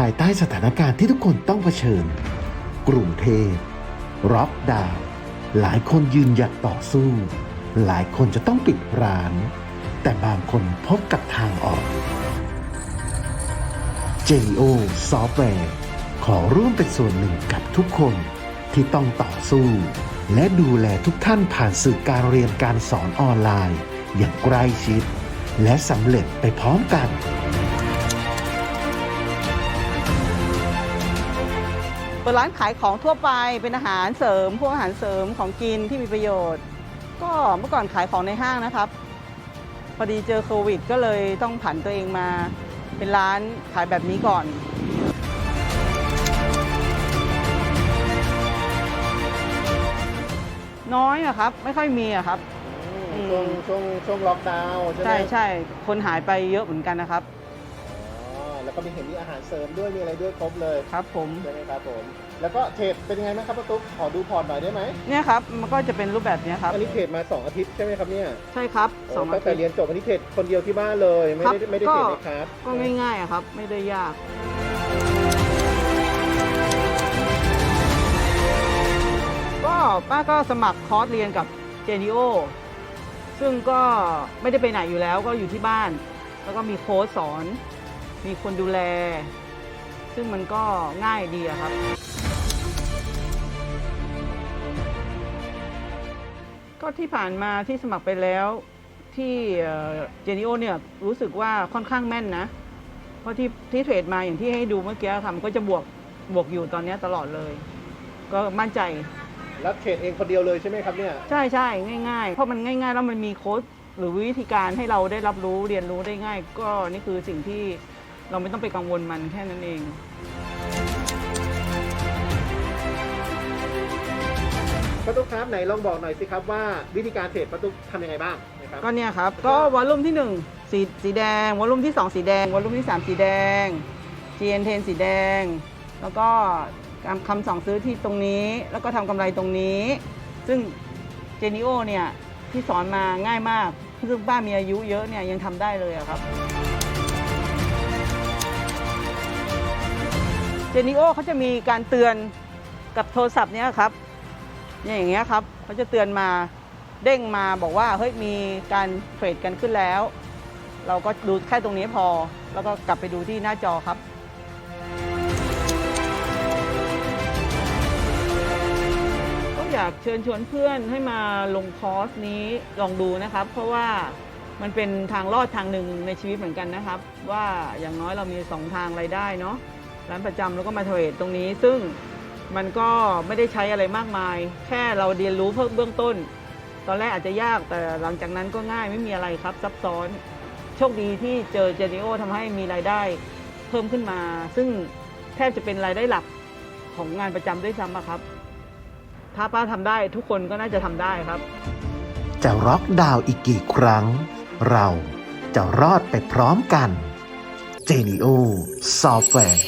ภายใต้สถานการณ์ที่ทุกคนต้องเผชิญ กรุงเทพร็อกดาวน์หลายคนยืนหยัดต่อสู้ หลายคนจะต้องปิดร้าน แต่บางคนพบกับทางออก j o ซอฟต์แวร์ขอร่วมเป็นส่วนหนึ่งกับทุกคนที่ต้องต่อสู้ และดูแลทุกท่านผ่านสื่อการเรียนการสอนออนไลน์ อย่างใกล้ชิด และสำเร็จไปพร้อมกัน เปิดร้านขายของทั่วไปเป็นอาหารเสริม พวกอาหารเสริมของกินที่มีประโยชน์ ก็เมื่อก่อนขายของในห้างนะครับ พอดีเจอโควิด ก็เลยต้องผันตัวเองมาเป็นร้านขายแบบนี้ก่อนน้อยอะครับ ไม่ค่อยมีอะครับอืมช่วงช่วงช่วงล็อกดาวน์ใช่ไหมใช่ใช่คนหายไปเยอะเหมือนกันนะครับอ๋อ แล้วก็มีเห็นมีอาหารเสริมด้วยมีอะไรด้วยครบเลยครับผมใช่ไหมครับผมแล้วก็เทรดเป็นยังไงบ้างครับป้าตุ๊กขอดูพอร์ตหน่อยได้ไหมเนี่ยครับมันก็จะเป็นรูปแบบเนี้ยครับอันนี้เทรดมา 2 อาทิตย์ใช่ไหมครับเนี่ยใช่ครับสองโอ้อาตั้งแต่ทิตย์ เรียนจบอันนี้เทรดคนเดียวที่บ้านเลยไม่ได้ครับไม่ได้ก็เทรดในคลาสก็ง่ายๆอะครับ ไม่ได้ยาก ก็ป้าก็สมัครคอร์สเรียนกับเจนิโอซึ่งก็ไม่ได้ไปไหนอยู่แล้วก็อยู่ที่บ้าน แล้วก็มีโค้ชสอน มีคนดูแล ซึ่งมันก็ง่ายดีอะครับ ก็ที่ผ่านมาที่สมัครไปแล้วที่เจนิโอเนี่ยรู้สึกว่าค่อนข้างแม่นนะ เพราะที่ที่เทรดมาอย่างที่ให้ดูเมื่อกี้ค่ะมันก็จะบวกบวกอยู่ตอนเนี้ยตลอดเลย ก็มั่นใจแล้วเทรดเองคนเดียวเลยใช่ไหมครับเนี่ย ใช่ใช่ง่ายๆ เพราะมันง่าย ๆ แล้วมันมีโค้ดหรือวิธีการให้เราได้รับรู้เรียนรู้ได้ง่าย ก็นี่คือสิ่งที่ เราไม่ต้องไปกังวลมันแค่นั้นเองป้าตุ๊กครับไหนลองบอกหน่อยสิครับว่าวิธีการเทรดป้าตุ๊กทำยังไงบ้างนะครับ ก็เนี่ยครับ ก็วอลลุ่มที่ 1 สีสีแดง วอลลุ่มที่ 2 สีแดง วอลลุ่มที่ 3 สีแดง GN10 สีแดง แล้วก็คำคำสั่งซื้อที่ตรงนี้ แล้วก็ทำกำไรตรงนี้ ซึ่งเจนิโอเนี่ยที่สอนมาง่ายมากซึ่งบ้านมีอายุเยอะเนี่ยยังทำได้เลยอะครับ เจนิโอเขาจะมีการเตือนกับโทรศัพท์เนี้ยครับเนี่ยอย่างเงี้ยครับเขาจะเตือนมาเด้งมาบอกว่าเฮ้ยมีการเทรดกันขึ้นแล้ว เราก็ดูแค่ตรงนี้พอ แล้วก็กลับไปดูที่หน้าจอครับก็อยากเชิญชวนเพื่อนให้มาลงคอร์สนี้ลองดูนะครับ เพราะว่ามันเป็นทางรอดทางหนึ่งในชีวิตเหมือนกันนะครับ ว่าอย่างน้อยเรามีสองทางรายได้เนาะ ร้านประจำแล้วก็มาเทรดตรงนี้ ซึ่งมันก็ไม่ได้ใช้อะไรมากมาย แค่เราเรียนรู้เพิ่มเบื้องต้น ตอนแรกอาจจะยากแต่หลังจากนั้นก็ง่ายไม่มีอะไรครับซับซ้อน โชคดีที่เจอเจนิโอทำให้มีรายได้เพิ่มขึ้นมา ซึ่งแทบจะเป็นรายได้หลักของงานประจำด้วยซ้ำอะครับ ถ้าป้าทำได้ทุกคนก็น่าจะทำได้ครับ จะร็อกดาวน์อีกกี่ครั้ง เราจะรอดไปพร้อมกัน j จ n ิโอซอฟต์แวร์